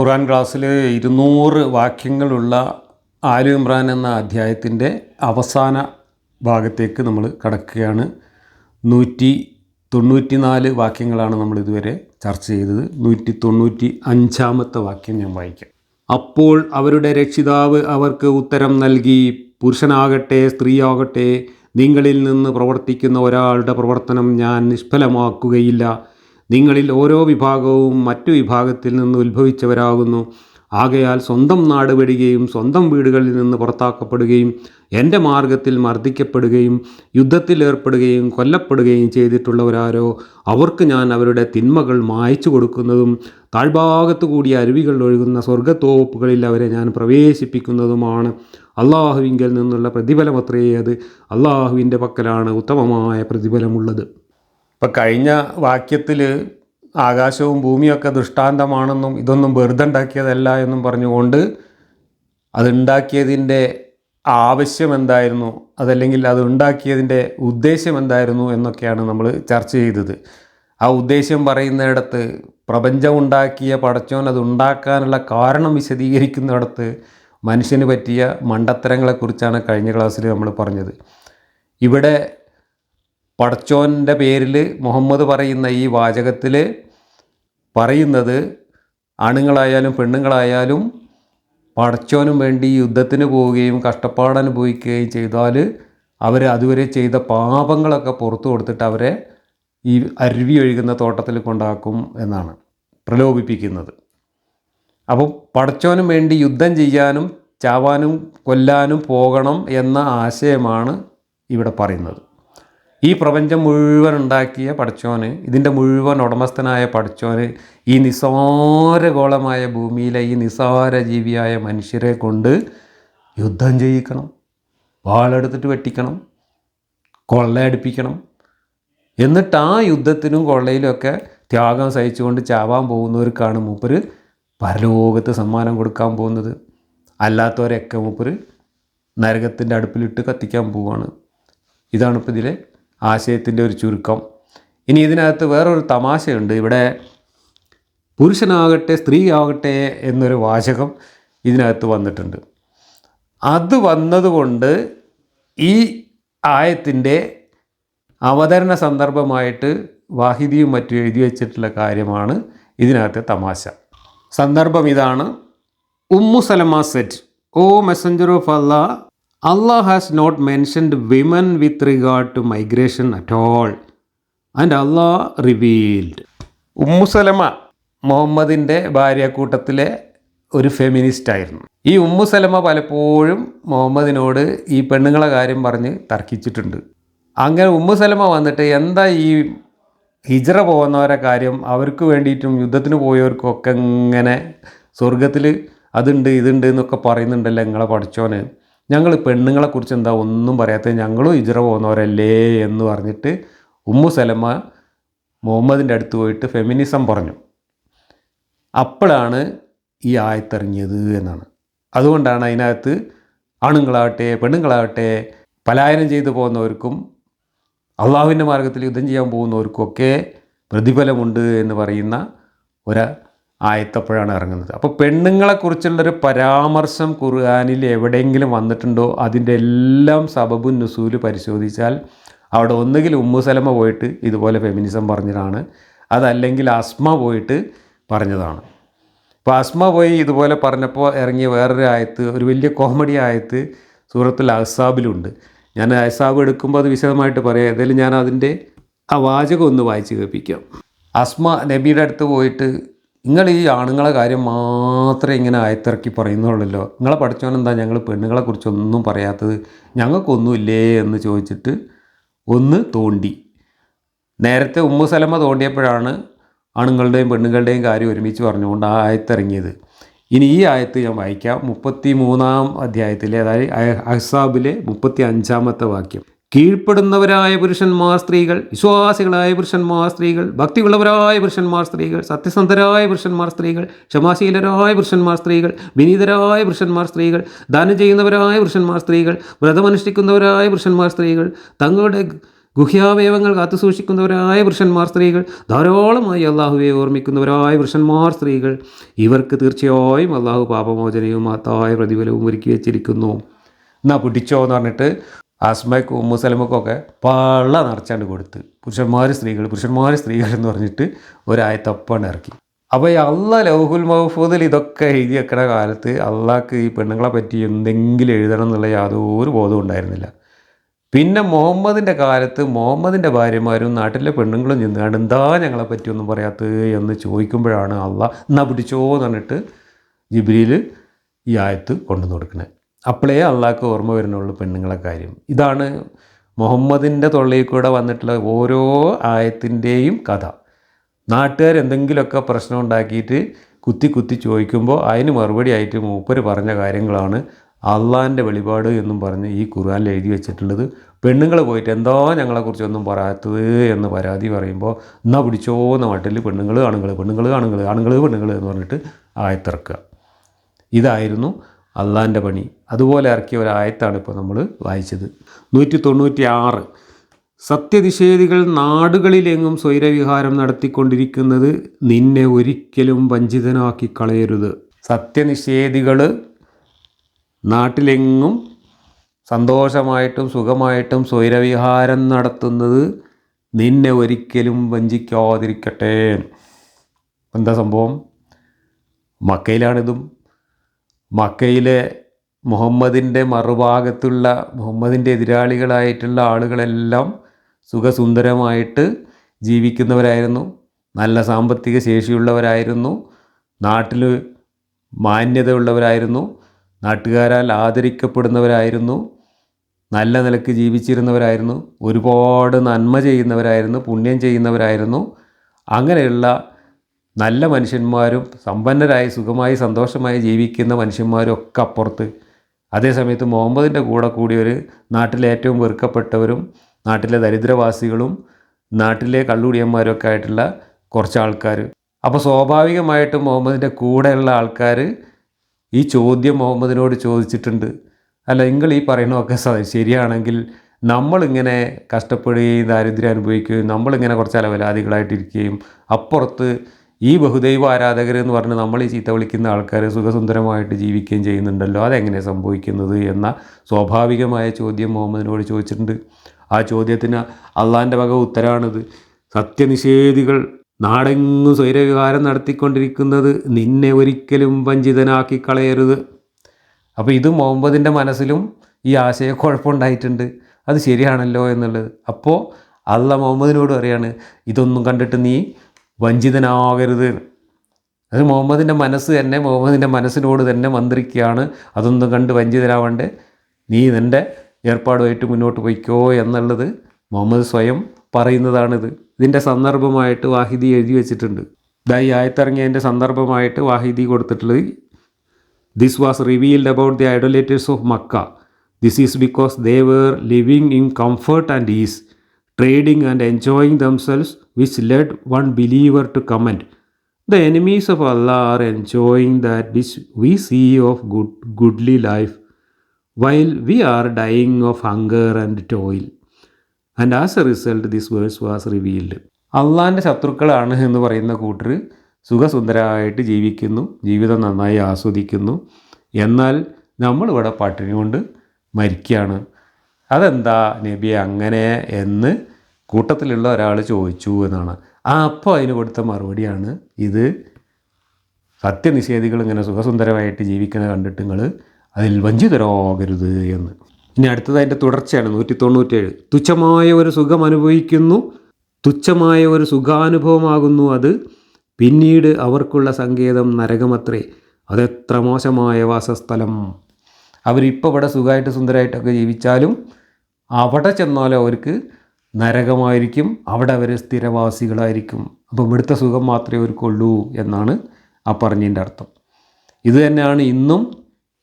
ഖുർആൻ ക്ലാസ്സിൽ ഇരുന്നൂറ് വാക്യങ്ങളുള്ള ആലു ഇമ്രാൻ എന്ന അധ്യായത്തിന്റെ അവസാന ഭാഗത്തേക്ക് നമ്മൾ കടക്കുകയാണ്. നൂറ്റി തൊണ്ണൂറ്റി നാല് വാക്യങ്ങളാണ് നമ്മൾ ഇതുവരെ ചർച്ച ചെയ്തത്. നൂറ്റി തൊണ്ണൂറ്റി അഞ്ചാമത്തെ വാക്യം ഞാൻ വായിക്കാം. അപ്പോൾ അവരുടെ രക്ഷിതാവ് അവർക്ക് ഉത്തരം നൽകി പുരുഷനാകട്ടെ സ്ത്രീയാകട്ടെ നിങ്ങളിൽ നിന്ന് പ്രവർത്തിക്കുന്ന ഒരാളുടെ പ്രവർത്തനം ഞാൻ നിഷ്ഫലമാക്കുകയില്ല. നിങ്ങളിൽ ഓരോ വിഭാഗവും മറ്റു വിഭാഗത്തിൽ നിന്ന് ഉത്ഭവിച്ചവരാകുന്നു. ആകയാൽ സ്വന്തം നാട് വിടുകയും സ്വന്തം വീടുകളിൽ നിന്ന് പുറത്താക്കപ്പെടുകയും എന്റെ മാർഗത്തിൽ മർദ്ദിക്കപ്പെടുകയും യുദ്ധത്തിൽ ഏർപ്പെടുകയും കൊല്ലപ്പെടുകയും ചെയ്തിട്ടുള്ളവരാരോ അവർക്ക് ഞാൻ അവരുടെ തിന്മകൾ മായ്ച്ചു കൊടുക്കുന്നതും താഴ്ഭാഗത്തു കൂടി അരുവികൾ ഒഴുകുന്ന സ്വർഗത്തോപ്പുകളിൽ അവരെ ഞാൻ പ്രവേശിപ്പിക്കുന്നതുമാണ്. അള്ളാഹുവിങ്കിൽ നിന്നുള്ള പ്രതിഫലമത്രയേ അത്. അള്ളാഹുവിന്റെ പക്കലാണ് ഉത്തമമായ പ്രതിഫലമുള്ളത്. ഇപ്പം കഴിഞ്ഞ വാക്യത്തിൽ ആകാശവും ഭൂമിയൊക്കെ ദൃഷ്ടാന്തമാണെന്നും ഇതൊന്നും വെറുതെ ഉണ്ടാക്കിയതല്ല എന്നും പറഞ്ഞുകൊണ്ട് അതുണ്ടാക്കിയതിന്റെ ആവശ്യം എന്തായിരുന്നു? അതല്ലെങ്കിൽ അത് ഉണ്ടാക്കിയതിന്റെ ഉദ്ദേശം എന്തായിരുന്നു എന്നൊക്കെയാണ് നമ്മൾ ചർച്ച ചെയ്തത്. ആ ഉദ്ദേശ്യം പറയുന്നിടത്ത് പ്രപഞ്ചം ഉണ്ടാക്കിയ പടച്ചോൻ അത് ഉണ്ടാക്കാനുള്ള കാരണം വിശദീകരിക്കുന്നിടത്ത് മനുഷ്യന് പറ്റിയ മണ്ടത്തരങ്ങളെക്കുറിച്ചാണ് കഴിഞ്ഞ ക്ലാസ്സിൽ നമ്മൾ പറഞ്ഞത്. ഇവിടെ പടച്ചോന്റെ പേരിൽ മുഹമ്മദ് പറയുന്ന ഈ വാചകത്തിൽ പറയുന്നത് ആണുങ്ങളായാലും പെണ്ണുങ്ങളായാലും പടച്ചോനും വേണ്ടി യുദ്ധത്തിന് പോവുകയും കഷ്ടപ്പാട് അനുഭവിക്കുകയും ചെയ്താൽ അവർ അതുവരെ ചെയ്ത പാപങ്ങളൊക്കെ പുറത്തു കൊടുത്തിട്ട് അവരെ ഈ അരുവി ഒഴുകുന്ന തോട്ടത്തിൽ കൊണ്ടാക്കും എന്നാണ് പ്രലോഭിപ്പിക്കുന്നത്. അപ്പോൾ പടച്ചോനും വേണ്ടി യുദ്ധം ചെയ്യാനും ചാവാനും കൊല്ലാനും പോകണം എന്ന ആശയമാണ് ഇവിടെ പറയുന്നത്. ഈ പ്രപഞ്ചം മുഴുവൻ ഉണ്ടാക്കിയ പഠിച്ചോന് ഇതിന്റെ മുഴുവൻ ഉടമസ്ഥനായ പഠിച്ചോന് ഈ നിസാരഗോളമായ ഭൂമിയിലെ ഈ നിസാര ജീവിയായ മനുഷ്യരെ കൊണ്ട് യുദ്ധം ചെയ്യിക്കണം വാളെടുത്തിട്ട് വെട്ടിക്കണം കൊള്ളയടിപ്പിക്കണം എന്നിട്ട് ആ യുദ്ധത്തിനും കൊള്ളയിലുമൊക്കെ ത്യാഗം സഹിച്ചുകൊണ്ട് ചാവാൻ പോകുന്നവർക്കാണ് മൂപ്പര് പരലോകത്ത് സമ്മാനം കൊടുക്കാൻ പോകുന്നത്. അല്ലാത്തവരെയൊക്കെ മൂപ്പര് നരകത്തിന്റെ അടുപ്പിലിട്ട് കത്തിക്കാൻ പോവുകയാണ് ഇതാണ് ഇപ്പോൾ ഇതിലെ ആശയത്തിന്റെ ഒരു ചുരുക്കം. ഇനി ഇതിനകത്ത് വേറൊരു തമാശയുണ്ട്. ഇവിടെ പുരുഷനാകട്ടെ സ്ത്രീ ആകട്ടെ എന്നൊരു വാചകം ഇതിനകത്ത് വന്നിട്ടുണ്ട്. അത് വന്നതുകൊണ്ട് ഈ ആയത്തിന്റെ അവതരണ സന്ദർഭമായിട്ട് വാഹിദിയും മറ്റും എഴുതി വച്ചിട്ടുള്ള കാര്യമാണ് ഇതിനകത്തെ തമാശ. സന്ദർഭം ഇതാണ്. Umm Salama said. O messenger of Allah Allah has not mentioned women with regard to migration at all. And Allah revealed. Umm Salama മുഹമ്മദിന്റെ ഭാര്യക്കൂട്ടത്തിലെ ഒരു ഫെമിനിസ്റ്റ് ആയിരുന്നു ഈ ഉമ്മുസലമ പലപ്പോഴും മുഹമ്മദിനോട് ഈ പെണ്ണുങ്ങളെ കാര്യം പറഞ്ഞ് തർക്കിച്ചിട്ടുണ്ട് അങ്ങനെ ഉമ്മുസലമ വന്നിട്ട് എന്താ ഈ ഹിജറ പോകുന്നവരെ കാര്യം അവർക്ക് വേണ്ടിയിട്ടും യുദ്ധത്തിന് പോയവർക്കൊക്കെ ഇങ്ങനെ സ്വർഗത്തിൽ അതുണ്ട് ഇതുണ്ട് എന്നൊക്കെ പറയുന്നുണ്ടല്ലോ നിങ്ങളെ പഠിച്ചോന് ഞങ്ങൾ പെണ്ണുങ്ങളെക്കുറിച്ച് എന്താ ഒന്നും പറയാത്തത്? ഞങ്ങളും ഇജറ പോകുന്നവരല്ലേ എന്ന് പറഞ്ഞിട്ട് ഉമ്മു സലമ മുഹമ്മദിന്റെ അടുത്ത് പോയിട്ട് ഫെമിനിസം പറഞ്ഞു. അപ്പോഴാണ് ഈ ആയത്തിറങ്ങിയത് എന്നാണ്. അതുകൊണ്ടാണ് അതിനകത്ത് ആണുങ്ങളാകട്ടെ പെണ്ണുങ്ങളാകട്ടെ പലായനം ചെയ്തു പോകുന്നവർക്കും അള്ളാഹുവിന്റെ മാർഗത്തിൽ യുദ്ധം ചെയ്യാൻ പോകുന്നവർക്കൊക്കെ പ്രതിഫലമുണ്ട് എന്ന് പറയുന്ന ഒരു ആയത്തപ്പോഴാണ് ഇറങ്ങുന്നത്. അപ്പോൾ പെണ്ണുങ്ങളെക്കുറിച്ചുള്ളൊരു പരാമർശം ഖുർആാനിൽ എവിടെയെങ്കിലും വന്നിട്ടുണ്ടോ അതിന്റെ എല്ലാം സബബുൻ നുസൂൽ പരിശോധിച്ചാൽ അവിടെ ഒന്നുകിൽ ഉമ്മു സലമ പോയിട്ട് ഇതുപോലെ ഫെമിനിസം പറഞ്ഞതാണ് അതല്ലെങ്കിൽ അസ്മ പോയിട്ട് പറഞ്ഞതാണ്. അപ്പോൾ അസ്മ പോയി ഇതുപോലെ പറഞ്ഞപ്പോൾ ഇറങ്ങിയ വേറൊരു ആയത്ത് ഒരു വലിയ കോമഡി ആയത്ത് സൂറത്തുൽ അഹ്സാബിലുണ്ട്. ഞാൻ അഹ്സാബ് എടുക്കുമ്പോൾ അത് വിശദമായിട്ട് പറയാം. ഏതായാലും ഞാൻ അതിന്റെ ആ വാചകം ഒന്ന് വായിച്ച് കേൾപ്പിക്കാം. അസ്മ നബിയുടെ അടുത്ത് പോയിട്ട് നിങ്ങൾ ഈ ആണുങ്ങളെ കാര്യം മാത്രമേ ഇങ്ങനെ ആയത്തിറക്കി പറയുന്നുള്ളല്ലോ. നിങ്ങളെ പഠിച്ചോനെന്താ ഞങ്ങൾ പെണ്ണുങ്ങളെക്കുറിച്ചൊന്നും പറയാത്തത്? ഞങ്ങൾക്കൊന്നുമില്ലേ എന്ന് ചോദിച്ചിട്ട് ഒന്ന് തോണ്ടി. നേരത്തെ ഉമ്മു സലമ തോണ്ടിയപ്പോഴാണ് ആണുങ്ങളുടെയും പെണ്ണുങ്ങളുടെയും കാര്യം ഒരുമിച്ച് പറഞ്ഞുകൊണ്ട് ആ ആയത്തിറങ്ങിയത്. ഇനി ഈ ആയത്ത് ഞാൻ വായിക്കാം. മുപ്പത്തി മൂന്നാം അധ്യായത്തിലെ അതായത് അഹ്സാബിലെ മുപ്പത്തി അഞ്ചാമത്തെ വാക്യം. കീഴ്പ്പെടുന്നവരായ പുരുഷന്മാർ സ്ത്രീകൾ വിശ്വാസികളായ പുരുഷന്മാർ സ്ത്രീകൾ ഭക്തിയുള്ളവരായ പുരുഷന്മാർ സ്ത്രീകൾ സത്യസന്ധരായ പുരുഷന്മാർ സ്ത്രീകൾ ക്ഷമാശീലരായ പുരുഷന്മാർ സ്ത്രീകൾ വിനീതരായ പുരുഷന്മാർ സ്ത്രീകൾ ദാനം ചെയ്യുന്നവരായ പുരുഷന്മാർ സ്ത്രീകൾ വ്രതമനുഷ്ഠിക്കുന്നവരായ പുരുഷന്മാർ സ്ത്രീകൾ തങ്ങളുടെ ഗുഹ്യാവയവങ്ങൾ കാത്തുസൂക്ഷിക്കുന്നവരായ പുരുഷന്മാർ സ്ത്രീകൾ ധാരാളമായി അള്ളാഹുവെ ഓർമ്മിക്കുന്നവരായ പുരുഷന്മാർ സ്ത്രീകൾ ഇവർക്ക് തീർച്ചയായും അള്ളാഹു പാപമോചനയും മഹത്തായ പ്രതിഫലവും ഒരുക്കി വെച്ചിരിക്കുന്നു എന്നാ പിടിച്ചോ എന്ന് പറഞ്ഞിട്ട് ആസ്മയ്ക്കും ഉമ്മുസലമക്കൊക്കെ പള്ള നിറച്ചാണ്ട് കൊടുത്ത്. പുരുഷന്മാർ സ്ത്രീകൾ പുരുഷന്മാർ സ്ത്രീകൾ എന്ന് പറഞ്ഞിട്ട് ഒരായത്തപ്പാണ് ഇറക്കി. അപ്പോൾ ഈ അള്ളാഹ് ലൗഹുൽ മഹഫൂദിൽ ഇതൊക്കെ എഴുതി വെക്കണ കാലത്ത് അള്ളാഹ്ക്ക് ഈ പെണ്ണുങ്ങളെ പറ്റി എന്തെങ്കിലും എഴുതണം എന്നുള്ള യാതൊരു ബോധവും ഉണ്ടായിരുന്നില്ല. പിന്നെ മുഹമ്മദിന്റെ കാലത്ത് മുഹമ്മദിന്റെ ഭാര്യമാരും നാട്ടിലെ പെണ്ണുങ്ങളും ചെന്നുകൊണ്ട് എന്താ ഞങ്ങളെ പറ്റിയൊന്നും പറയാത്തത് എന്ന് ചോദിക്കുമ്പോഴാണ് അള്ളാഹ് എന്നാ പിടിച്ചോ എന്ന് പറഞ്ഞിട്ട് ജിബ്രിയിൽ ഈ ആയത്ത് കൊണ്ടുവന്ന് കൊടുക്കുന്നത് അപ്പോഴേ അള്ളാഹ്ക്ക് ഓർമ്മ വരുന്നുള്ളൂ പെണ്ണുങ്ങളെ കാര്യം. ഇതാണ് മുഹമ്മദിന്റെ തൊള്ളയിൽ കൂടെ വന്നിട്ടുള്ള ഓരോ ആയത്തിന്റെയും കഥ. നാട്ടുകാർ എന്തെങ്കിലുമൊക്കെ പ്രശ്നം ഉണ്ടാക്കിയിട്ട് കുത്തി കുത്തി ചോദിക്കുമ്പോൾ അതിന് മറുപടി ആയിട്ട് മൂപ്പർ പറഞ്ഞ കാര്യങ്ങളാണ് അള്ളാഹിന്റെ വെളിപാട് എന്നും പറഞ്ഞ് ഈ ഖുർആനിൽ എഴുതി വെച്ചിട്ടുള്ളത്. പെണ്ണുങ്ങൾ പോയിട്ട് എന്തോ ഞങ്ങളെക്കുറിച്ചൊന്നും പറയാത്തത് എന്ന് പരാതി പറയുമ്പോൾ എന്നാ പിടിച്ചോ എന്ന മട്ടിൽ പെണ്ണുങ്ങൾ ആണുങ്ങൾ പെണ്ണുങ്ങൾ ആണുങ്ങൾ ആണുങ്ങൾ പെണ്ണുങ്ങൾ എന്ന് പറഞ്ഞിട്ട് ആയത്തിറക്കുക. ഇതായിരുന്നു അള്ളാഹിന്റെ പണി. അതുപോലെ ഇറക്കിയ ഒരായത്താണ് ഇപ്പോൾ നമ്മൾ വായിച്ചത്. നൂറ്റി തൊണ്ണൂറ്റി ആറ് സത്യനിഷേധികൾ നാടുകളിലെങ്ങും സ്വൈരവിഹാരം നടത്തിക്കൊണ്ടിരിക്കുന്നത് നിന്നെ ഒരിക്കലും വഞ്ചിതനാക്കി കളയരുത്. സത്യനിഷേധികൾ നാട്ടിലെങ്ങും സന്തോഷമായിട്ടും സുഖമായിട്ടും സ്വൈരവിഹാരം നടത്തുന്നത് നിന്നെ ഒരിക്കലും വഞ്ചിക്കാതിരിക്കട്ടെ. എന്താ സംഭവം? മക്കയിലാണിതും. മക്കയിലെ മുഹമ്മദിന്റെ മറുഭാഗത്തുള്ള മുഹമ്മദിന്റെ എതിരാളികളായിട്ടുള്ള ആളുകളെല്ലാം സുഖസുന്ദരമായിട്ട് ജീവിക്കുന്നവരായിരുന്നു. നല്ല സാമ്പത്തിക ശേഷിയുള്ളവരായിരുന്നു. നാട്ടിൽ മാന്യതയുള്ളവരായിരുന്നു. നാട്ടുകാരാൽ ആദരിക്കപ്പെടുന്നവരായിരുന്നു. നല്ല നിലയ്ക്ക് ജീവിച്ചിരുന്നവരായിരുന്നു. ഒരുപാട് നന്മ ചെയ്യുന്നവരായിരുന്നു. പുണ്യം ചെയ്യുന്നവരായിരുന്നു. അങ്ങനെയുള്ള നല്ല മനുഷ്യന്മാരും സമ്പന്നരായി സുഖമായി സന്തോഷമായി ജീവിക്കുന്ന മനുഷ്യന്മാരും ഒക്കെ അപ്പുറത്ത്. അതേസമയത്ത് മുഹമ്മദിന്റെ കൂടെ കൂടിയവർ നാട്ടിലെ ഏറ്റവും വെറുക്കപ്പെട്ടവരും നാട്ടിലെ ദരിദ്രവാസികളും നാട്ടിലെ കള്ളുടിയന്മാരൊക്കെ ആയിട്ടുള്ള കുറച്ച് ആൾക്കാർ അപ്പോൾ സ്വാഭാവികമായിട്ടും മുഹമ്മദിന്റെ കൂടെയുള്ള ആൾക്കാർ ഈ ചോദ്യം മുഹമ്മദിനോട് ചോദിച്ചിട്ടുണ്ട്. അല്ല നിങ്ങൾ ഈ പറയണമൊക്കെ ശരിയാണെങ്കിൽ നമ്മളിങ്ങനെ കഷ്ടപ്പെടുകയും ദാരിദ്ര്യം അനുഭവിക്കുകയും നമ്മളിങ്ങനെ കുറച്ച് അലവലാദികളായിട്ടിരിക്കുകയും അപ്പുറത്ത് ഈ ബഹുദൈവ ആരാധകർ എന്ന് പറഞ്ഞ് നമ്മൾ ഈ ചീത്ത വിളിക്കുന്ന ആൾക്കാർ സുഖസുന്ദരമായിട്ട് ജീവിക്കുകയും ചെയ്യുന്നുണ്ടല്ലോ. അതെങ്ങനെ സംഭവിക്കുന്നത് എന്ന സ്വാഭാവികമായ ചോദ്യം മുഹമ്മദിനോട് ചോദിച്ചിട്ടുണ്ട്. ആ ചോദ്യത്തിന് അള്ളാന്റെ വക ഉത്തരാണിത്. സത്യനിഷേധികൾ നാടെങ്ങും സ്വൈരവികാരം നടത്തിക്കൊണ്ടിരിക്കുന്നത് നിന്നെ ഒരിക്കലും വഞ്ചിതനാക്കി കളയരുത്. അപ്പോൾ ഇത് മുഹമ്മദിന്റെ മനസ്സിലും ഈ ആശയക്കുഴപ്പമുണ്ടായിട്ടുണ്ട്. അത് ശരിയാണല്ലോ എന്നുള്ളത്. അപ്പോൾ അല്ല മുഹമ്മദിനോട് പറയാണ് ഇതൊന്നും കണ്ടിട്ട് നീ വഞ്ചിതനാകരുത്. അത് മുഹമ്മദിന്റെ മനസ്സ് തന്നെ മുഹമ്മദിന്റെ മനസ്സിനോട് തന്നെ മന്ത്രിക്കുകയാണ്. അതൊന്നും കണ്ട് വഞ്ചിതരാവണ്ടേ നീ നിന്റെ ഏർപ്പാടുമായിട്ട് മുന്നോട്ട് പോയിക്കോ എന്നുള്ളത് മുഹമ്മദ് സ്വയം പറയുന്നതാണിത്. ഇതിന്റെ സന്ദർഭമായിട്ട് വാഹിദി എഴുതി വെച്ചിട്ടുണ്ട്. ദൈ ആയത്തിറങ്ങിയതിന്റെ സന്ദർഭമായിട്ട് വാഹിദി കൊടുത്തിട്ടുള്ളത് this was revealed about the idolaters of Mecca this is because they were living in comfort and ease trading and enjoying themselves which led one believer to comment the enemies of Allah are enjoying that which we see of good goodly life while we are dying of hunger and toil and as a result this verse was revealed അള്ളാന്റെ ശത്രുക്കളാണ് എന്ന് പറയുന്ന കൂട്ടർ സുഖസുന്ദരമായിട്ട് ജീവിക്കുന്നു ജീവിതം നന്നായി ആസ്വദിക്കുന്നു. എന്നാൽ നമ്മളിവിടെ പട്ടിണി കൊണ്ട് മരിക്കുകയാണ്. അതെന്താ നബി അങ്ങനെ എന്ന് കൂട്ടത്തിലുള്ള ഒരാൾ ചോദിച്ചു എന്നാണ്. ആ അപ്പോൾ അതിന് കൊടുത്ത മറുപടിയാണ് ഇത്. സത്യനിഷേധികൾ ഇങ്ങനെ സുഖസുന്ദരമായിട്ട് ജീവിക്കുന്ന കണ്ടിട്ട് നിങ്ങൾ അതിൽ വഞ്ചിതരാകരുത് എന്ന്. ഇനി അടുത്തത് അതിന്റെ തുടർച്ചയാണ് നൂറ്റി തൊണ്ണൂറ്റേഴ് തുച്ഛമായ ഒരു സുഖം അനുഭവിക്കുന്നു തുച്ഛമായ ഒരു സുഖാനുഭവമാകുന്നു അത്. പിന്നീട് അവർക്കുള്ള സങ്കേതം നരകമത്രേ അതെത്ര മോശമായ വാസസ്ഥലം. അവരിപ്പോൾ ഇവിടെ സുഖമായിട്ട് സുന്ദരമായിട്ടൊക്കെ ജീവിച്ചാലും അവിടെ ചെന്നാലും അവർക്ക് നരകമായിരിക്കും അവിടെ അവർ സ്ഥിരവാസികളായിരിക്കും. അപ്പം ഇവിടുത്തെ സുഖം മാത്രമേ അവർക്കുള്ളൂ എന്നാണ് ആ പറഞ്ഞതിന്റെ അർത്ഥം. ഇത് തന്നെയാണ് ഇന്നും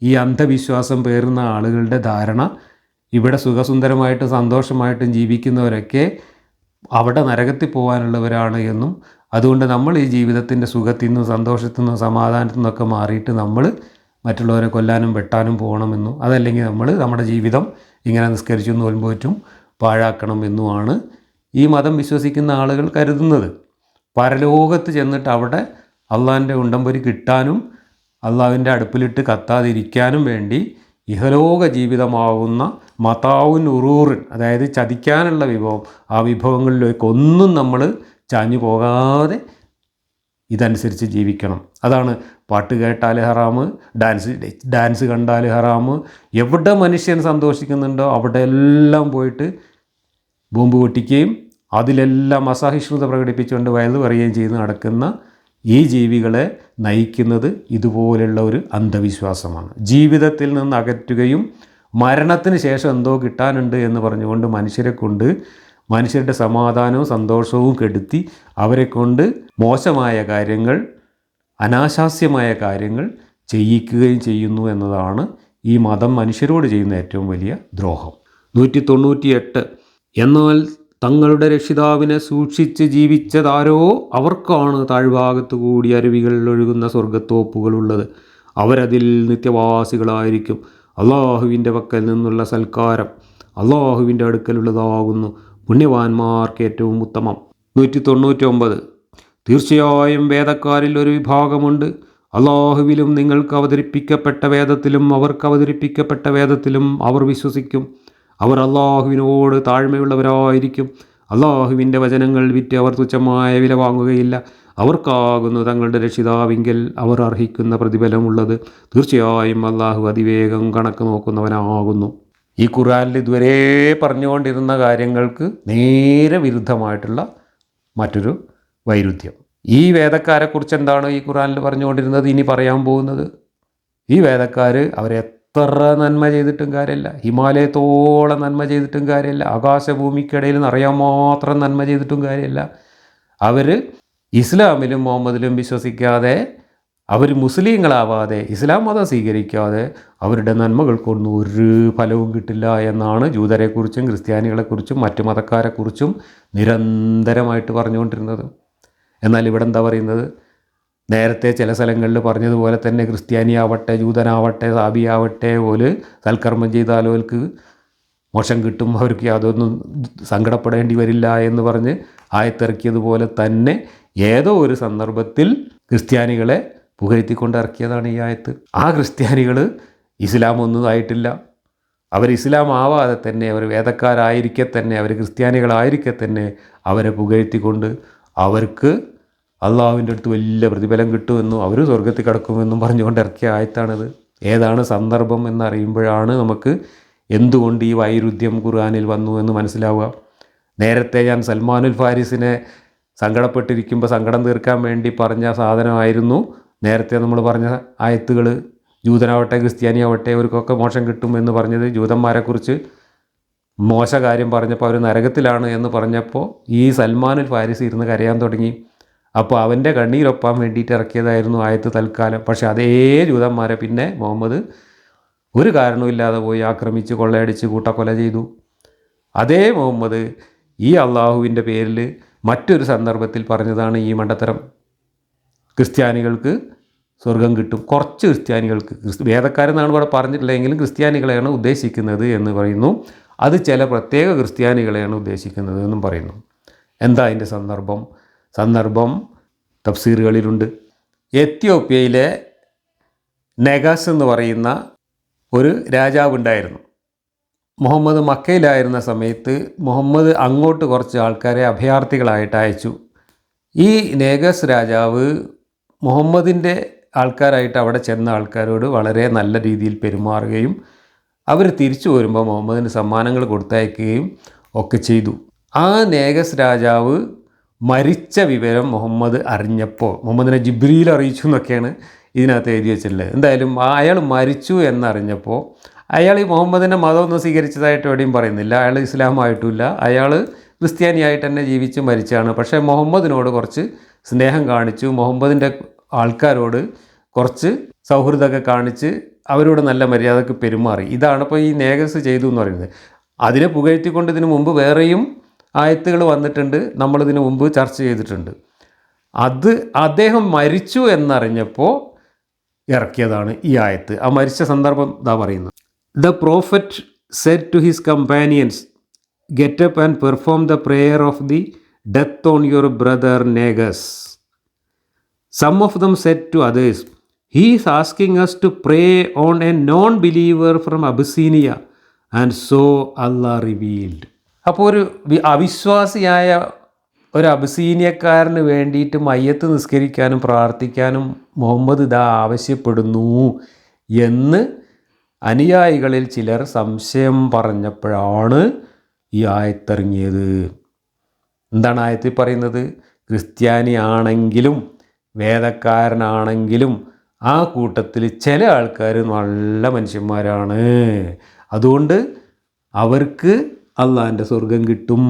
ഈ അന്ധവിശ്വാസം പേറുന്ന ആളുകളുടെ ധാരണ. ഇവിടെ സുഖസുന്ദരമായിട്ടും സന്തോഷമായിട്ടും ജീവിക്കുന്നവരൊക്കെ അവിടെ നരകത്തിൽ പോകാനുള്ളവരാണ് എന്നും അതുകൊണ്ട് നമ്മൾ ഈ ജീവിതത്തിന്റെ സുഖത്തിൽ നിന്നും സന്തോഷത്തിൽ നിന്നും സമാധാനത്തിൽ നിന്നൊക്കെ മാറിയിട്ട് നമ്മൾ മറ്റുള്ളവരെ കൊല്ലാനും വെട്ടാനും പോകണമെന്നും അതല്ലെങ്കിൽ നമ്മൾ നമ്മുടെ ജീവിതം ഇങ്ങനെ നിസ്കരിച്ചു നോൽമ്പോറ്റും പാഴാക്കണം എന്നുമാണ് ഈ മതം വിശ്വസിക്കുന്ന ആളുകൾ കരുതുന്നത്. പരലോകത്ത് ചെന്നിട്ട് അവിടെ അള്ളാഹിന്റെ ഉണ്ടംപൊരി കിട്ടാനും അള്ളാഹുവിന്റെ അടുപ്പിലിട്ട് കത്താതിരിക്കാനും വേണ്ടി ഇഹലോക ജീവിതമാവുന്ന മതാവുൻ ഉറൂറിൻ അതായത് ചതിക്കാനുള്ള വിഭവം ആ വിഭവങ്ങളിലേക്ക് ഒന്നും നമ്മൾ ചാഞ്ഞു പോകാതെ ഇതനുസരിച്ച് ജീവിക്കണം. അതാണ് പാട്ട് കേട്ടാൽ ഹറാമ് ഡാൻസ് ഡാൻസ് കണ്ടാൽ ഹറാമ് എവിടെ മനുഷ്യൻ സന്തോഷിക്കുന്നുണ്ടോ അവിടെ എല്ലാം പോയിട്ട് ബോംബ് പൊട്ടിക്കുകയും അതിലെല്ലാം അസഹിഷ്ണുത പ്രകടിപ്പിച്ചുകൊണ്ട് വയത് പറയുകയും ചെയ്ത് നടക്കുന്ന ഈ ജീവികളെ നയിക്കുന്നത് ഇതുപോലുള്ള ഒരു അന്ധവിശ്വാസമാണ്. ജീവിതത്തിൽ നിന്ന് അകറ്റുകയും മരണത്തിന് ശേഷം എന്തോ കിട്ടാനുണ്ട് എന്ന് പറഞ്ഞുകൊണ്ട് മനുഷ്യരെ കൊണ്ട് മനുഷ്യരുടെ സമാധാനവും സന്തോഷവും കെടുത്തി അവരെ കൊണ്ട് മോശമായ കാര്യങ്ങൾ അനാശാസ്യമായ കാര്യങ്ങൾ ചെയ്യിക്കുകയും ചെയ്യുന്നു എന്നതാണ് ഈ മതം മനുഷ്യരോട് ചെയ്യുന്ന ഏറ്റവും വലിയ ദ്രോഹം. നൂറ്റി തൊണ്ണൂറ്റിയെട്ട് എന്നാൽ തങ്ങളുടെ രക്ഷിതാവിനെ സൂക്ഷിച്ച് ജീവിച്ചതാരോ അവർക്കാണ് താഴ്ഭാഗത്തു കൂടി അരുവികൾ ഒഴുകുന്ന സ്വർഗത്തോപ്പുകളുള്ളത് അവരതിൽ നിത്യവാസികളായിരിക്കും. അള്ളാഹുവിന്റെ വക്കൽ നിന്നുള്ള സൽക്കാരം അള്ളാഹുവിന്റെ അടുക്കലുള്ളതാകുന്നു. പുണ്യവാന്മാർക്ക് ഏറ്റവും ഉത്തമം. നൂറ്റി തൊണ്ണൂറ്റൊമ്പത് തീർച്ചയായും വേദക്കാരിൽ ഒരു വിഭാഗമുണ്ട്. അള്ളാഹുവിലും നിങ്ങൾക്ക് അവതരിപ്പിക്കപ്പെട്ട വേദത്തിലും അവർക്ക് അവതരിപ്പിക്കപ്പെട്ട വേദത്തിലും അവർ വിശ്വസിക്കും. അവർ അള്ളാഹുവിനോട് താഴ്മയുള്ളവരായിരിക്കും. അള്ളാഹുവിന്റെ വചനങ്ങൾ വിറ്റ് അവർ തുച്ഛമായ വില വാങ്ങുകയില്ല. അവർക്കാകുന്നു തങ്ങളുടെ രക്ഷിതാവിങ്കിൽ അവർ അർഹിക്കുന്ന പ്രതിഫലമുള്ളത്. തീർച്ചയായും അള്ളാഹു അതിവേഗം കണക്ക് നോക്കുന്നവനാകുന്നു. ഈ ഖുറാനിൽ ഇതുവരെ പറഞ്ഞുകൊണ്ടിരുന്ന കാര്യങ്ങൾക്ക് നേരെ വിരുദ്ധമായിട്ടുള്ള മറ്റൊരു വൈരുദ്ധ്യം. ഈ വേദക്കാരെക്കുറിച്ച് എന്താണ് ഈ ഖുറാനിൽ പറഞ്ഞുകൊണ്ടിരുന്നത്? ഇനി പറയാൻ പോകുന്നത്. ഈ വേദക്കാർ അവരെത്ര നന്മ ചെയ്തിട്ടും കാര്യമില്ല. ഹിമാലയത്തോളം നന്മ ചെയ്തിട്ടും കാര്യമില്ല. ആകാശഭൂമിക്കിടയിൽ നിറയാൻ മാത്രം നന്മ ചെയ്തിട്ടും കാര്യമില്ല. അവർ ഇസ്ലാമിലും മുഹമ്മദിലും വിശ്വസിക്കാതെ അവർ മുസ്ലിങ്ങളാവാതെ ഇസ്ലാം മതം സ്വീകരിക്കാതെ അവരുടെ നന്മകൾക്കൊന്നും ഒരു ഫലവും കിട്ടില്ല എന്നാണ് ജൂതരെക്കുറിച്ചും ക്രിസ്ത്യാനികളെക്കുറിച്ചും മറ്റു മതക്കാരെക്കുറിച്ചും നിരന്തരമായിട്ട് പറഞ്ഞുകൊണ്ടിരുന്നത്. എന്നാൽ ഇവിടെ എന്താ പറയുന്നത്? നേരത്തെ ചില സ്ഥലങ്ങളിൽ പറഞ്ഞതുപോലെ തന്നെ ക്രിസ്ത്യാനിയാവട്ടെ ജൂതനാവട്ടെ സാബിയാവട്ടെ പോലെ സൽക്കർമ്മം ചെയ്താൽ അവർക്ക് മോശം കിട്ടും അവർക്ക് യാതൊന്നും സങ്കടപ്പെടേണ്ടി വരില്ല എന്ന് പറഞ്ഞ് ആയത്തിറക്കിയതുപോലെ തന്നെ ഏതോ ഒരു സന്ദർഭത്തിൽ ക്രിസ്ത്യാനികളെ പുകഴ്ത്തിക്കൊണ്ട് ഇറക്കിയതാണ് ഈ ആയത്ത്. ആ ക്രിസ്ത്യാനികൾ ഇസ്ലാം ഒന്നും ആയിട്ടില്ല. അവർ ഇസ്ലാം ആവാതെ തന്നെ അവർ വേദക്കാരായിരിക്കെ തന്നെ അവർ ക്രിസ്ത്യാനികളായിരിക്കെ തന്നെ അവരെ പുകഴ്ത്തിക്കൊണ്ട് അവർക്ക് അള്ളാഹുവിന്റെ അടുത്ത് വലിയ പ്രതിഫലം കിട്ടുമെന്നും അവർ സ്വർഗത്തിൽ കിടക്കുമെന്നും പറഞ്ഞുകൊണ്ട് ഇറക്കിയ ആയത്താണിത്. ഏതാണ് സന്ദർഭം എന്നറിയുമ്പോഴാണ് നമുക്ക് എന്തുകൊണ്ട് ഈ വൈരുദ്ധ്യം ഖുർആാനിൽ വന്നു എന്ന് മനസ്സിലാവുക. നേരത്തെ ഞാൻ സൽമാനുൽ ഫാരിസിനെ സങ്കടപ്പെട്ടിരിക്കുമ്പോൾ സങ്കടം തീർക്കാൻ വേണ്ടി പറഞ്ഞ സാധനമായിരുന്നു. നേരത്തെ നമ്മൾ പറഞ്ഞ ആയത്തുകൾ ജൂതനാവട്ടെ ക്രിസ്ത്യാനിയാവട്ടെ അവർക്കൊക്കെ മോശം കിട്ടും എന്ന് പറഞ്ഞത് ജൂതന്മാരെക്കുറിച്ച് മോശ കാര്യം പറഞ്ഞപ്പോൾ അവർ നരകത്തിലാണ് എന്ന് പറഞ്ഞപ്പോൾ ഈ സൽമാനുൽ ഫാരിസ് ഇരുന്ന് കരയാൻ തുടങ്ങി. അപ്പോൾ അവന്റെ കണ്ണീരൊപ്പാൻ വേണ്ടിയിട്ട് ഇറക്കിയതായിരുന്നു ആയത്ത് തൽക്കാലം. പക്ഷേ അതേ ജൂതന്മാരെ പിന്നെ മുഹമ്മദ് ഒരു കാരണവുമില്ലാതെ പോയി ആക്രമിച്ച് കൊള്ളയടിച്ച് കൂട്ടക്കൊല ചെയ്തു. അതേ മുഹമ്മദ് ഈ അള്ളാഹുവിന്റെ പേരിൽ മറ്റൊരു സന്ദർഭത്തിൽ പറഞ്ഞതാണ് ഈ മണ്ടത്തരം. ക്രിസ്ത്യാനികൾക്ക് സ്വർഗം കിട്ടും. കുറച്ച് ക്രിസ്ത്യാനികൾക്ക് ക്രിസ്തു വേദക്കാരെന്നാണ് ഇവിടെ പറഞ്ഞിട്ടില്ലെങ്കിലും ക്രിസ്ത്യാനികളെയാണ് ഉദ്ദേശിക്കുന്നത് എന്ന് പറയുന്നു. അത് ചില പ്രത്യേക ക്രിസ്ത്യാനികളെയാണ് ഉദ്ദേശിക്കുന്നത് എന്നും പറയുന്നു. എന്താ അതിന്റെ സന്ദർഭം? സന്ദർഭം തഫ്സീറുകളിലുണ്ട്. എത്യോപ്യയിലെ നെഗാസ് എന്ന് പറയുന്ന ഒരു രാജാവ് ഉണ്ടായിരുന്നു മുഹമ്മദ് മക്കയിലായിരുന്ന സമയത്ത് മുഹമ്മദ് അങ്ങോട്ട് കുറച്ച് ആൾക്കാരെ അഭയാർത്ഥികളായിട്ട് അയച്ചു. ഈ നേഗസ് രാജാവ് മുഹമ്മദിന്റെ ആൾക്കാരായിട്ട് അവിടെ ചെന്ന ആൾക്കാരോട് വളരെ നല്ല രീതിയിൽ പെരുമാറുകയും അവർ തിരിച്ചു വരുമ്പോൾ മുഹമ്മദിന് സമ്മാനങ്ങൾ കൊടുത്തയക്കുകയും ഒക്കെ ചെയ്തു. ആ നേഗസ് രാജാവ് മരിച്ച വിവരം മുഹമ്മദ് അറിഞ്ഞപ്പോൾ മുഹമ്മദിനെ ജിബ്രിയിൽ അറിയിച്ചു എന്നൊക്കെയാണ് ഇതിനകത്ത് എഴുതി വെച്ചിട്ടുള്ളത്. എന്തായാലും അയാൾ മരിച്ചു എന്നറിഞ്ഞപ്പോൾ അയാൾ ഈ മുഹമ്മദിന്റെ മതമൊന്നും സ്വീകരിച്ചതായിട്ട് എവിടെയും പറയുന്നില്ല. അയാൾ ഇസ്ലാമായിട്ടുമില്ല. അയാൾ ക്രിസ്ത്യാനിയായിട്ട് തന്നെ ജീവിച്ച് മരിച്ചാണ്. പക്ഷേ മുഹമ്മദിനോട് കുറച്ച് സ്നേഹം കാണിച്ചു. മുഹമ്മദിന്റെ ആൾക്കാരോട് കുറച്ച് സൗഹൃദമൊക്കെ കാണിച്ച് അവരോട് നല്ല മര്യാദയ്ക്ക് പെരുമാറി. ഇതാണ് ഇപ്പോൾ ഈ നേഗസ് ചെയ്തു എന്ന് പറയുന്നത്. അതിനെ പുകഴ്ത്തിക്കൊണ്ട് ഇതിനു മുമ്പ് വേറെയും ആയത്തുകൾ വന്നിട്ടുണ്ട്. നമ്മളിതിന് മുമ്പ് ചർച്ച ചെയ്തിട്ടുണ്ട്. അത് അദ്ദേഹം മരിച്ചു എന്നറിഞ്ഞപ്പോൾ ഇറക്കിയതാണ് ഈ ആയത്ത്. ആ മരിച്ച സന്ദർഭം ഇതാ പറയുന്നത് the prophet said to his companions get up and perform the prayer of the death on your brother Negus some of them said to others he is asking us to pray on a non believer from Abyssinia and so Allah revealed അപ്പോൾ ഒരു അവിശ്വാസിയായ ഒരു അബസീനിയക്കാരന് വേണ്ടിയിട്ട് മയ്യത്ത് നിസ്കരിക്കാനും പ്രാർത്ഥിക്കാനും മുഹമ്മദ് ഇതാ ആവശ്യപ്പെടുന്നു എന്ന് അനുയായികളിൽ ചിലർ സംശയം പറഞ്ഞപ്പോഴാണ് ഈ ആയത്തിറങ്ങിയത്. എന്താണ് ആയത്തിൽ പറയുന്നത്? ക്രിസ്ത്യാനി ആണെങ്കിലും വേദക്കാരനാണെങ്കിലും ആ കൂട്ടത്തിൽ ചില ആൾക്കാർ നല്ല മനുഷ്യന്മാരാണ്. അതുകൊണ്ട് അവർക്ക് അള്ളാന്റെ സ്വർഗം കിട്ടും.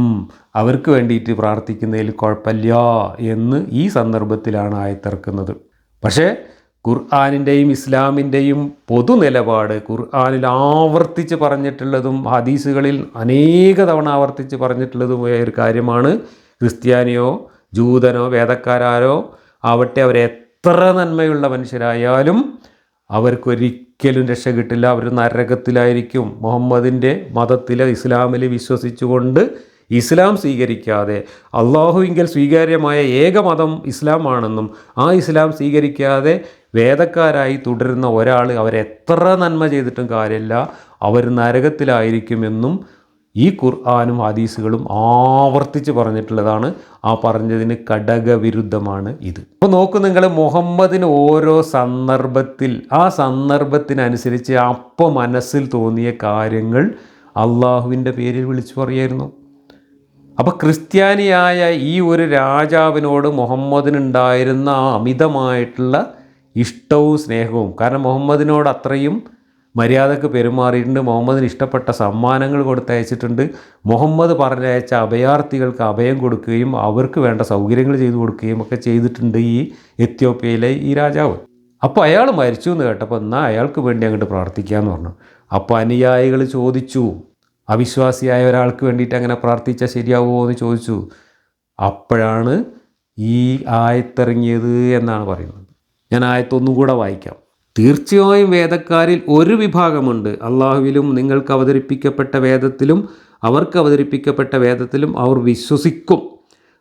അവർക്ക് വേണ്ടിയിട്ട് പ്രാർത്ഥിക്കുന്നതിൽ കുഴപ്പമില്ല എന്ന് ഈ സന്ദർഭത്തിലാണ് ആയത്തിറക്കുന്നത് പക്ഷേ ഖുർആാനിന്റെയും ഇസ്ലാമിന്റെയും പൊതു നിലപാട് ഖുർആാനിൽ ആവർത്തിച്ച് പറഞ്ഞിട്ടുള്ളതും ഹദീസുകളിൽ അനേക തവണ ആവർത്തിച്ച് പറഞ്ഞിട്ടുള്ളതുമായ ഒരു കാര്യമാണ്. ക്രിസ്ത്യാനിയോ ജൂതനോ വേദക്കാരാരോ ആവട്ടെ അവരെത്ര നന്മയുള്ള മനുഷ്യരായാലും അവർക്കൊരിക്കലും രക്ഷ കിട്ടില്ല അവർ നരകത്തിലായിരിക്കും. മുഹമ്മദിന്റെ മതത്തിൽ ഇസ്ലാമിൽ വിശ്വസിച്ചുകൊണ്ട് ഇസ്ലാം സ്വീകരിക്കാതെ അള്ളാഹുവിങ്കൽ സ്വീകാര്യമായ ഏക മതം ഇസ്ലാമാണെന്നും ആ ഇസ്ലാം സ്വീകരിക്കാതെ വേദക്കാരായി തുടരുന്ന ഒരാൾ അവരെത്ര നന്മ ചെയ്തിട്ടും കാര്യമില്ല. അവർ നരകത്തിലായിരിക്കുമെന്നും ഈ ഖുർആാനും ഹദീസുകളും ആവർത്തിച്ച് പറഞ്ഞിട്ടുള്ളതാണ്. ആ പറഞ്ഞതിന് ഘടകവിരുദ്ധമാണ് ഇത്. അപ്പോൾ നോക്കൂ നിങ്ങൾ മുഹമ്മദിന് ഓരോ സന്ദർഭത്തിൽ ആ സന്ദർഭത്തിനനുസരിച്ച് അപ്പം മനസ്സിൽ തോന്നിയ കാര്യങ്ങൾ അള്ളാഹുവിന്റെ പേരിൽ വിളിച്ചു പറയായിരുന്നു. അപ്പോൾ ക്രിസ്ത്യാനിയായ ഈ ഒരു രാജാവിനോട് മുഹമ്മദിനുണ്ടായിരുന്ന ആ അമിതമായിട്ടുള്ള ഇഷ്ടവും സ്നേഹവും കാരണം മുഹമ്മദിനോട് അത്രയും മര്യാദയ്ക്ക് പെരുമാറിയിട്ടുണ്ട്. മുഹമ്മദിന് ഇഷ്ടപ്പെട്ട സമ്മാനങ്ങൾ കൊടുത്തയച്ചിട്ടുണ്ട്. മുഹമ്മദ് പറഞ്ഞയച്ച അഭയാർത്ഥികൾക്ക് അഭയം കൊടുക്കുകയും അവർക്ക് വേണ്ട സൗകര്യങ്ങൾ ചെയ്തു കൊടുക്കുകയും ഒക്കെ ചെയ്തിട്ടുണ്ട് ഈ എത്യോപ്യയിലെ ഈ രാജാവ്. അപ്പോൾ അയാൾ മരിച്ചു എന്ന് കേട്ടപ്പോൾ എന്നാൽ അയാൾക്ക് വേണ്ടി അങ്ങോട്ട് പ്രാർത്ഥിക്കാമെന്ന് പറഞ്ഞു. അപ്പോൾ അനുയായികൾ ചോദിച്ചു. അവിശ്വാസിയായ ഒരാൾക്ക് വേണ്ടിയിട്ട് അങ്ങനെ പ്രാർത്ഥിച്ചാൽ ശരിയാവുമോ എന്ന് ചോദിച്ചു. അപ്പോഴാണ് ഈ ആയത്തിറങ്ങിയത് എന്നാണ് പറയുന്നത്. ഞാൻ ആയത്തൊന്നും കൂടെ വായിക്കാം. തീർച്ചയായും വേദക്കാരിൽ ഒരു വിഭാഗമുണ്ട്. അള്ളാഹുവിലും നിങ്ങൾക്ക് അവതരിപ്പിക്കപ്പെട്ട വേദത്തിലും അവർക്ക് അവതരിപ്പിക്കപ്പെട്ട വേദത്തിലും അവർ വിശ്വസിക്കും.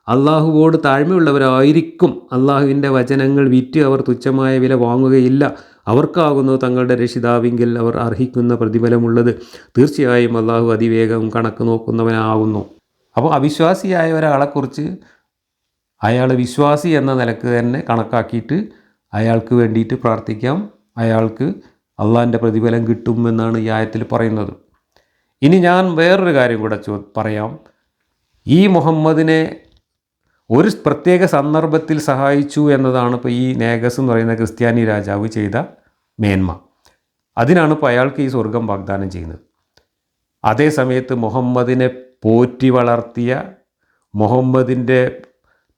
അള്ളാഹുവോട് താഴ്മയുള്ളവരായിരിക്കും. അള്ളാഹുവിന്റെ വചനങ്ങൾ വിറ്റ് അവർ തുച്ഛമായ വില വാങ്ങുകയില്ല. അവർക്കാകുന്നു തങ്ങളുടെ രക്ഷിതാവിങ്കിൽ അവർ അർഹിക്കുന്ന പ്രതിഫലമുള്ളത്. തീർച്ചയായും അള്ളാഹു അതിവേഗം കണക്ക് നോക്കുന്നവനാകുന്നു അപ്പോൾ അവിശ്വാസിയായ ഒരാളെക്കുറിച്ച് അയാൾ വിശ്വാസി എന്ന നിലയ്ക്ക് തന്നെ കണക്കാക്കിയിട്ട് അയാൾക്ക് വേണ്ടിയിട്ട് പ്രാർത്ഥിക്കാം. അയാൾക്ക് അള്ളാഹിന്റെ പ്രതിഫലം കിട്ടും എന്നാണ് ഈ ആയത്തിൽ പറയുന്നത്. ഇനി ഞാൻ വേറൊരു കാര്യം കൂടെ ചോ പറയാം. ഈ മുഹമ്മദിനെ ഒരു പ്രത്യേക സന്ദർഭത്തിൽ സഹായിച്ചു എന്നതാണ് ഇപ്പോൾ ഈ നേഗസ് എന്ന് പറയുന്ന ക്രിസ്ത്യാനി രാജാവ് ചെയ്ത മേന്മ. അതിനാണ് ഇപ്പോൾ അയാൾക്ക് ഈ സ്വർഗം വാഗ്ദാനം ചെയ്യുന്നത്. അതേ സമയത്ത് മുഹമ്മദിനെ പോറ്റി വളർത്തിയ മുഹമ്മദിന്റെ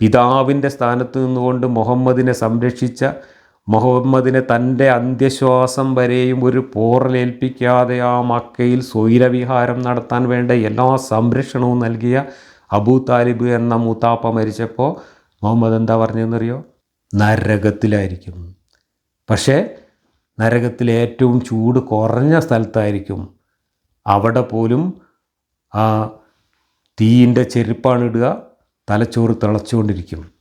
പിതാവിന്റെ സ്ഥാനത്ത് നിന്നുകൊണ്ട് മുഹമ്മദിനെ സംരക്ഷിച്ച മുഹമ്മദിനെ തന്റെ അന്ത്യശ്വാസം വരെയും ഒരു പോറലേൽപ്പിക്കാതെ ആ മക്കയിൽ സ്വൈരവിഹാരം നടത്താൻ വേണ്ട എല്ലാ സംരക്ഷണവും നൽകിയ അബൂ താലിബ് എന്ന മൂത്താപ്പ മരിച്ചപ്പോൾ മുഹമ്മദ് എന്താ പറഞ്ഞതെന്നറിയോ? നരകത്തിലായിരിക്കും. പക്ഷേ നരകത്തിൽ ഏറ്റവും ചൂട് കുറഞ്ഞ സ്ഥലത്തായിരിക്കും. അവിടെ പോലും ആ തീയിന്റെ ചെരുപ്പാണ് ഇടുക തലച്ചോറ് തിളച്ചുകൊണ്ടിരിക്കും.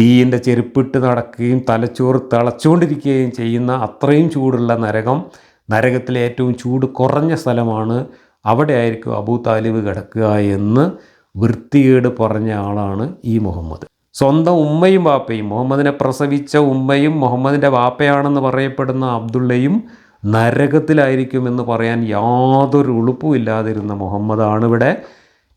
തീയിന്റെ ചെരുപ്പിട്ട് നടക്കുകയും തലച്ചോറ് തിളച്ചുകൊണ്ടിരിക്കുകയും ചെയ്യുന്ന അത്രയും ചൂടുള്ള നരകം നരകത്തിലെ ഏറ്റവും ചൂട് കുറഞ്ഞ സ്ഥലമാണ് അവിടെ ആയിരിക്കും അബൂ താലിബ് കിടക്കുക എന്ന് വൃത്തികേട് പറഞ്ഞ ആളാണ് ഈ മുഹമ്മദ്. സ്വന്തം ഉമ്മയും വാപ്പയും മുഹമ്മദിനെ പ്രസവിച്ച ഉമ്മയും മുഹമ്മദിന്റെ വാപ്പയാണെന്ന് പറയപ്പെടുന്ന അബ്ദുള്ളയും നരകത്തിലായിരിക്കുമെന്ന് പറയാൻ യാതൊരു ഉളുപ്പുമില്ലാതിരുന്ന മുഹമ്മദാണ് ഇവിടെ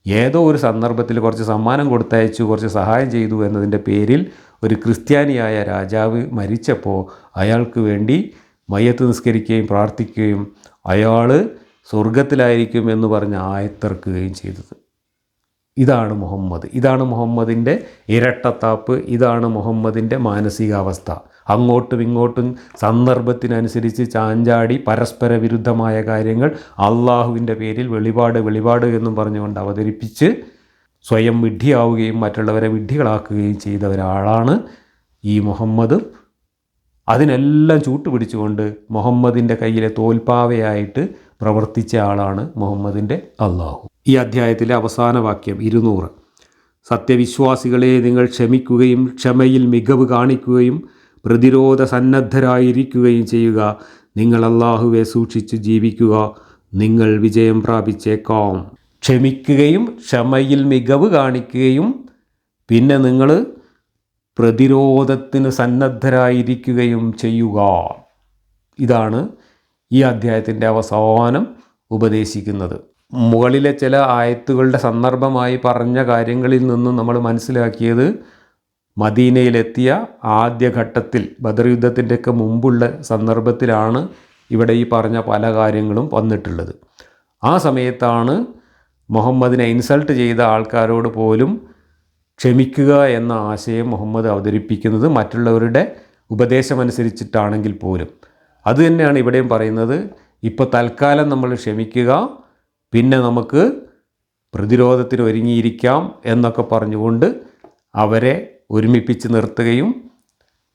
ഏതോ ഒരു സന്ദർഭത്തിൽ കുറച്ച് സമ്മാനം കൊടുത്തയച്ചു കുറച്ച് സഹായം ചെയ്തു എന്നതിന്റെ പേരിൽ ഒരു ക്രിസ്ത്യാനിയായ രാജാവ് മരിച്ചപ്പോൾ അയാൾക്ക് വേണ്ടി മയ്യത്ത് നിസ്കരിക്കുകയും പ്രാർത്ഥിക്കുകയും അയാൾ സ്വർഗത്തിലായിരിക്കും എന്ന് പറഞ്ഞ് ആയത്തിറക്കുകയും ചെയ്തത്. ഇതാണ് മുഹമ്മദ്. ഇതാണ് മുഹമ്മദിന്റെ ഇരട്ടത്താപ്പ്. ഇതാണ് മുഹമ്മദിന്റെ മാനസികാവസ്ഥ. അങ്ങോട്ടും ഇങ്ങോട്ടും സന്ദർഭത്തിനനുസരിച്ച് ചാഞ്ചാടി പരസ്പര വിരുദ്ധമായ കാര്യങ്ങൾ അള്ളാഹുവിന്റെ പേരിൽ വെളിപാട് വെളിപാട് എന്നും പറഞ്ഞുകൊണ്ട് അവതരിപ്പിച്ച് സ്വയം വിഡ്ഢിയാവുകയും മറ്റുള്ളവരെ വിഡ്ഢികളാക്കുകയും ചെയ്ത ഒരാളാണ് ഈ മുഹമ്മദ്. അതിനെല്ലാം ചൂട്ടുപിടിച്ചുകൊണ്ട് മുഹമ്മദിന്റെ കയ്യിലെ തോൽപ്പാവയായിട്ട് പ്രവർത്തിച്ച ആളാണ് മുഹമ്മദിന്റെ അള്ളാഹു. ഈ അധ്യായത്തിലെ അവസാന വാക്യം ഇരുന്നൂറ്. സത്യവിശ്വാസികളെ നിങ്ങൾ ക്ഷമിക്കുകയും ക്ഷമയിൽ മികവ് കാണിക്കുകയും പ്രതിരോധ സന്നദ്ധരായിരിക്കുകയും ചെയ്യുക. നിങ്ങൾ അള്ളാഹുവെ സൂക്ഷിച്ച് ജീവിക്കുക. നിങ്ങൾ വിജയം പ്രാപിച്ചേക്കാം. ക്ഷമിക്കുകയും ക്ഷമയിൽ മികവ് കാണിക്കുകയും പിന്നെ നിങ്ങൾ പ്രതിരോധത്തിന് സന്നദ്ധരായിരിക്കുകയും ചെയ്യുക. ഇതാണ് ഈ അധ്യായത്തിന്റെ അവസാനം ഉപദേശിക്കുന്നത്. മുകളിലെ ചില ആയത്തുകളുടെ സന്ദർഭമായി പറഞ്ഞ കാര്യങ്ങളിൽ നിന്നും നമ്മൾ മനസ്സിലാക്കിയത് മദീനയിലെത്തിയ ആദ്യഘട്ടത്തിൽ ബദർ യുദ്ധത്തിന്റെയൊക്കെ മുമ്പുള്ള സന്ദർഭത്തിലാണ് ഇവിടെ ഈ പറഞ്ഞ പല കാര്യങ്ങളും വന്നിട്ടുള്ളത്. ആ സമയത്താണ് മുഹമ്മദിനെ ഇൻസൾട്ട് ചെയ്ത ആൾക്കാരോട് പോലും ക്ഷമിക്കുക എന്ന ആശയം മുഹമ്മദ് അവതരിപ്പിക്കുന്നത് മറ്റുള്ളവരുടെ ഉപദേശമനുസരിച്ചിട്ടാണെങ്കിൽ പോലും. അത് തന്നെയാണ് ഇവിടെയും പറയുന്നത് ഇപ്പോൾ തൽക്കാലം നമ്മൾ ക്ഷമിക്കുക പിന്നെ നമുക്ക് പ്രതിരോധത്തിന് ഒരുങ്ങിയിരിക്കാം എന്നൊക്കെ പറഞ്ഞുകൊണ്ട് അവരെ ഒരുമിപ്പിച്ച് നിർത്തുകയും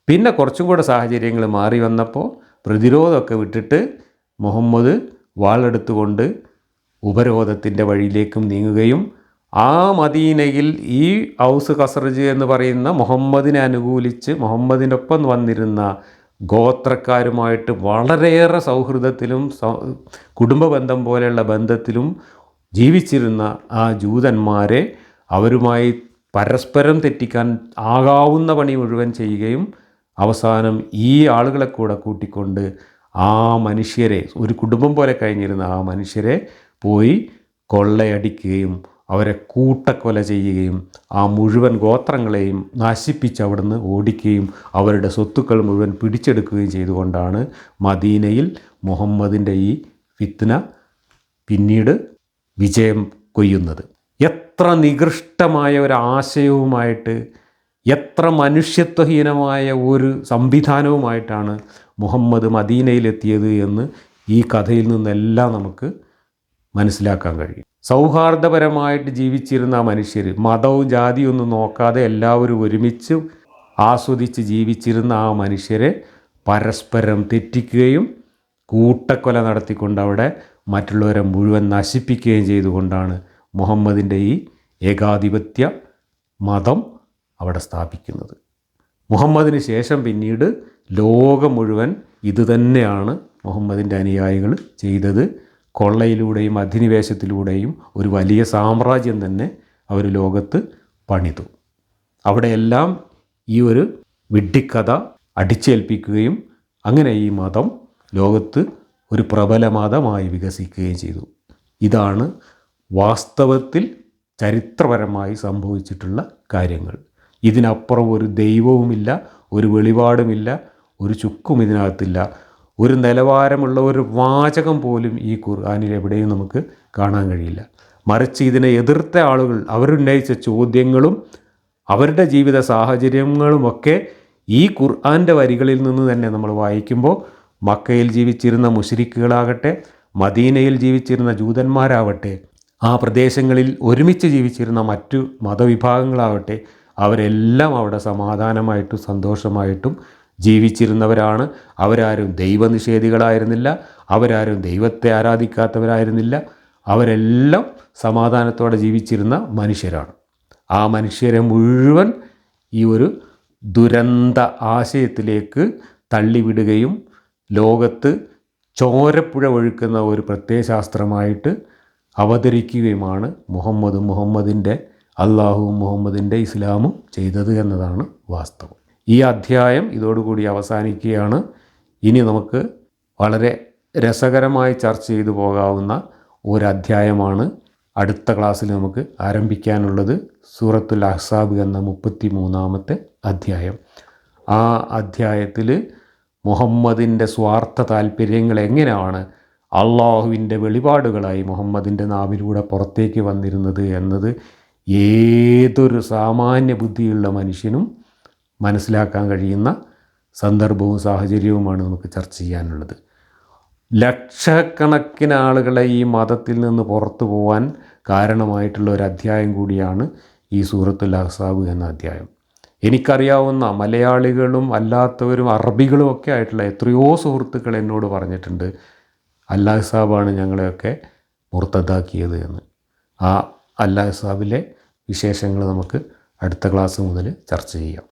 പിന്നെ കുറച്ചും കൂടെ സാഹചര്യങ്ങൾ മാറി വന്നപ്പോൾ പ്രതിരോധമൊക്കെ വിട്ടിട്ട് മുഹമ്മദ് വാളെടുത്തുകൊണ്ട് ഉപരോധത്തിന്റെ വഴിയിലേക്കും നീങ്ങുകയും ആ മദീനയിൽ ഈ ഔസ് കസർജ് എന്ന് പറയുന്ന മുഹമ്മദിനെ അനുകൂലിച്ച് മുഹമ്മദിനൊപ്പം വന്നിരുന്ന ഗോത്രക്കാരുമായിട്ട് വളരെയേറെ സൗഹൃദത്തിലും കുടുംബ ബന്ധം പോലെയുള്ള ബന്ധത്തിലും ജീവിച്ചിരുന്ന ആ ജൂതന്മാരെ അവരുമായി പരസ്പരം തെറ്റിക്കാൻ ആകാവുന്ന പണി മുഴുവൻ ചെയ്യുകയും അവസാനം ഈ ആളുകളെ കൂടെ കൂട്ടിക്കൊണ്ട് ആ മനുഷ്യരെ ഒരു കുടുംബം പോലെ കഴിഞ്ഞിരുന്ന ആ മനുഷ്യരെ പോയി കൊള്ളയടിക്കുകയും അവരെ കൂട്ടക്കൊല ചെയ്യുകയും ആ മുഴുവൻ ഗോത്രങ്ങളെയും നശിപ്പിച്ച് അവിടുന്ന് ഓടിക്കുകയും അവരുടെ സ്വത്തുക്കൾ മുഴുവൻ പിടിച്ചെടുക്കുകയും ചെയ്തുകൊണ്ടാണ് മദീനയിൽ മുഹമ്മദിന്റെ ഈ ഫിത്ന പിന്നീട് വിജയം കൊയ്യുന്നത്. എത്ര നികൃഷ്ടമായ ഒരു ആശയവുമായിട്ട് എത്ര മനുഷ്യത്വഹീനമായ ഒരു സംവിധാനവുമായിട്ടാണ് മുഹമ്മദ് മദീനയിലെത്തിയത് എന്ന് ഈ കഥയിൽ നിന്നെല്ലാം നമുക്ക് മനസ്സിലാക്കാൻ കഴിയും. സൗഹാർദ്ദപരമായിട്ട് ജീവിച്ചിരുന്ന ആ മനുഷ്യർ മതവും ജാതിയും ഒന്നും നോക്കാതെ എല്ലാവരും ഒരുമിച്ച് ആസ്വദിച്ച് ജീവിച്ചിരുന്ന ആ മനുഷ്യരെ പരസ്പരം തെറ്റിക്കുകയും കൂട്ടക്കൊല നടത്തിക്കൊണ്ട് അവിടെ മറ്റുള്ളവരെ മുഴുവൻ നശിപ്പിക്കുകയും ചെയ്തുകൊണ്ടാണ് മുഹമ്മദിന്റെ ഈ ഏകാധിപത്യ മതം അവിടെ സ്ഥാപിക്കുന്നത്. മുഹമ്മദിന് ശേഷം പിന്നീട് ലോകം മുഴുവൻ ഇതുതന്നെയാണ് മുഹമ്മദിന്റെ അനുയായികൾ ചെയ്തത്. കൊള്ളയിലൂടെയും അധിനിവേശത്തിലൂടെയും ഒരു വലിയ സാമ്രാജ്യം തന്നെ അവർ ലോകത്ത് പണിതു. അവിടെയെല്ലാം ഈ ഒരു വിഡ്ഢിക്കഥ അടിച്ചേൽപ്പിക്കുകയും അങ്ങനെ ഈ മതം ലോകത്ത് ഒരു പ്രബല മതമായി വികസിക്കുകയും ചെയ്തു. ഇതാണ് വാസ്തവത്തിൽ ചരിത്രപരമായി സംഭവിച്ചിട്ടുള്ള കാര്യങ്ങൾ. ഇതിനപ്പുറം ഒരു ദൈവവുമില്ല ഒരു വെളിപാടുമില്ല ഒരു ചുക്കും ഇതിനകത്തില്ല. ഒരു നിലവാരമുള്ള ഒരു വാചകം പോലും ഈ ഖുർആാനിൽ എവിടെയും നമുക്ക് കാണാൻ കഴിയില്ല. മറിച്ച് ഇതിനെ എതിർത്ത ആളുകൾ അവരുന്നയിച്ച ചോദ്യങ്ങളും അവരുടെ ജീവിത സാഹചര്യങ്ങളുമൊക്കെ ഈ ഖുർആാന്റെ വരികളിൽ നിന്ന് തന്നെ നമ്മൾ വായിക്കുമ്പോൾ മക്കയിൽ ജീവിച്ചിരുന്ന മുഷരിക്കുകളാകട്ടെ മദീനയിൽ ജീവിച്ചിരുന്ന ജൂതന്മാരാവട്ടെ ആ പ്രദേശങ്ങളിൽ ഒരുമിച്ച് ജീവിച്ചിരുന്ന മറ്റു മതവിഭാഗങ്ങളാവട്ടെ അവരെല്ലാം അവിടെ സമാധാനമായിട്ടും സന്തോഷമായിട്ടും ജീവിച്ചിരുന്നവരാണ്. അവരാരും ദൈവനിഷേധികളായിരുന്നില്ല അവരാരും ദൈവത്തെ ആരാധിക്കാത്തവരായിരുന്നില്ല. അവരെല്ലാം സമാധാനത്തോടെ ജീവിച്ചിരുന്ന മനുഷ്യരാണ്. ആ മനുഷ്യരെ മുഴുവൻ ഈ ഒരു ദുരന്ത ആശയത്തിലേക്ക് തള്ളിവിടുകയും ലോകത്ത് ചോരപ്പുഴ ഒഴുക്കുന്ന ഒരു പ്രത്യയശാസ്ത്രമായിട്ട് അവതരിക്കുകയുമാണ് മുഹമ്മദും മുഹമ്മദിന്റെ അള്ളാഹുവും മുഹമ്മദിന്റെ ഇസ്ലാമും ചെയ്തത് എന്നതാണ് വാസ്തവം. ഈ അധ്യായം ഇതോടുകൂടി അവസാനിക്കുകയാണ്. ഇനി നമുക്ക് വളരെ രസകരമായി ചർച്ച ചെയ്തു പോകാവുന്ന ഒരു അധ്യായമാണ് അടുത്ത ക്ലാസ്സിൽ നമുക്ക് ആരംഭിക്കാനുള്ളത്. സൂറത്തുൽ അഹ്സാബ് എന്ന മുപ്പത്തി മൂന്നാമത്തെ അധ്യായം. ആ അധ്യായത്തിൽ മുഹമ്മദിന്റെ സ്വാർത്ഥ താല്പര്യങ്ങൾ എങ്ങനെയാണ്? അള്ളാഹുവിന്റെ വെളിപാടുകളായി മുഹമ്മദിന്റെ നാവിലൂടെ പുറത്തേക്ക് വന്നിരുന്നത് എന്നത് ഏതൊരു സാമാന്യ ബുദ്ധിയുള്ള മനുഷ്യനും മനസ്സിലാക്കാൻ കഴിയുന്ന സന്ദർഭവും സാഹചര്യവുമാണ് നമുക്ക് ചർച്ച ചെയ്യാനുള്ളത്. ലക്ഷക്കണക്കിന് ആളുകളെ ഈ മതത്തിൽ നിന്ന് പുറത്തു പോകാൻ കാരണമായിട്ടുള്ള ഒരു അധ്യായം കൂടിയാണ് ഈ സൂറത്തുൽ അഹ്സാബ് എന്ന അധ്യായം. എനിക്കറിയാവുന്ന മലയാളികളും അല്ലാത്തവരും അറബികളും ഒക്കെ ആയിട്ടുള്ള എത്രയോ സുഹൃത്തുക്കൾ എന്നോട് പറഞ്ഞിട്ടുണ്ട് അല്ലാഹ് സാബാണ് ഞങ്ങളെയൊക്കെ മുർത്തതാക്കിയത് എന്ന്. ആ അല്ലാഹ് സാബിലെ വിശേഷങ്ങൾ നമുക്ക് അടുത്ത ക്ലാസ് മുതൽ ചർച്ച ചെയ്യാം.